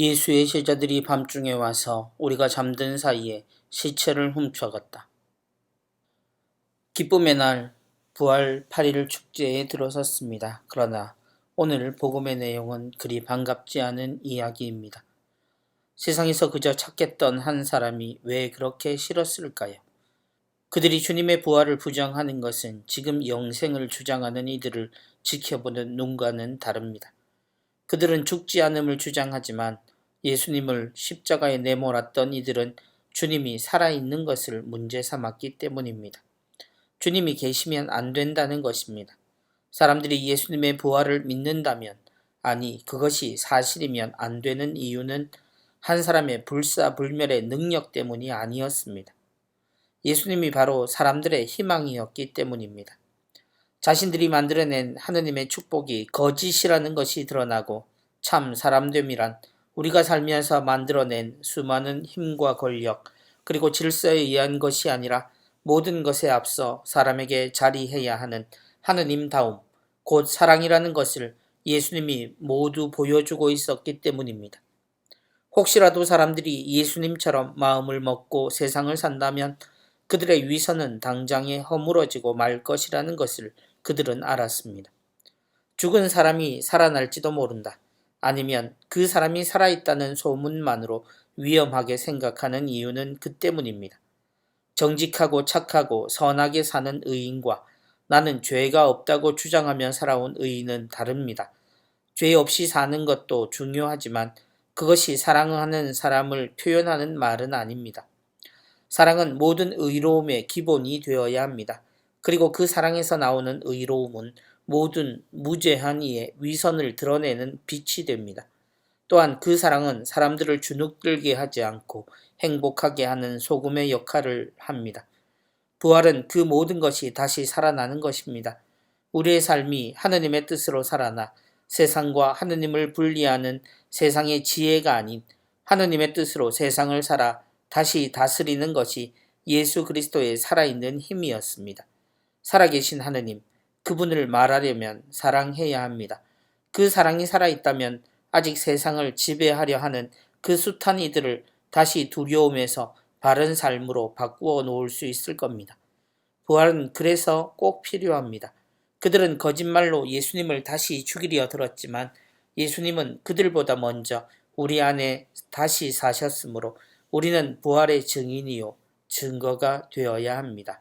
예수의 제자들이 밤중에 와서 우리가 잠든 사이에 시체를 훔쳐갔다. 기쁨의 날 부활 8일 축제에 들어섰습니다. 그러나 오늘 복음의 내용은 그리 반갑지 않은 이야기입니다. 세상에서 그저 찾겠던 한 사람이 왜 그렇게 싫었을까요? 그들이 주님의 부활을 부정하는 것은 지금 영생을 주장하는 이들을 지켜보는 눈과는 다릅니다. 그들은 죽지 않음을 주장하지만 예수님을 십자가에 내몰았던 이들은 주님이 살아있는 것을 문제 삼았기 때문입니다. 주님이 계시면 안 된다는 것입니다. 사람들이 예수님의 부활을 믿는다면, 아니, 그것이 사실이면 안 되는 이유는 한 사람의 불사불멸의 능력 때문이 아니었습니다. 예수님이 바로 사람들의 희망이었기 때문입니다. 자신들이 만들어낸 하느님의 축복이 거짓이라는 것이 드러나고 참 사람됨이란 우리가 살면서 만들어낸 수많은 힘과 권력 그리고 질서에 의한 것이 아니라 모든 것에 앞서 사람에게 자리해야 하는 하느님다움, 곧 사랑이라는 것을 예수님이 모두 보여주고 있었기 때문입니다. 혹시라도 사람들이 예수님처럼 마음을 먹고 세상을 산다면 그들의 위선은 당장에 허물어지고 말 것이라는 것을 그들은 알았습니다. 죽은 사람이 살아날지도 모른다. 아니면 그 사람이 살아있다는 소문만으로 위험하게 생각하는 이유는 그 때문입니다. 정직하고 착하고 선하게 사는 의인과 나는 죄가 없다고 주장하며 살아온 의인은 다릅니다. 죄 없이 사는 것도 중요하지만 그것이 사랑하는 사람을 표현하는 말은 아닙니다. 사랑은 모든 의로움의 기본이 되어야 합니다. 그리고 그 사랑에서 나오는 의로움은 모든 무죄한 이의 위선을 드러내는 빛이 됩니다. 또한 그 사랑은 사람들을 주눅들게 하지 않고 행복하게 하는 소금의 역할을 합니다. 부활은 그 모든 것이 다시 살아나는 것입니다. 우리의 삶이 하느님의 뜻으로 살아나 세상과 하느님을 분리하는 세상의 지혜가 아닌 하느님의 뜻으로 세상을 살아 다시 다스리는 것이 예수 그리스도의 살아있는 힘이었습니다. 살아계신 하느님, 그분을 말하려면 사랑해야 합니다. 그 사랑이 살아있다면 아직 세상을 지배하려 하는 그 숱한 이들을 다시 두려움에서 바른 삶으로 바꾸어 놓을 수 있을 겁니다. 부활은 그래서 꼭 필요합니다. 그들은 거짓말로 예수님을 다시 죽이려 들었지만 예수님은 그들보다 먼저 우리 안에 다시 사셨으므로 우리는 부활의 증인이요 증거가 되어야 합니다.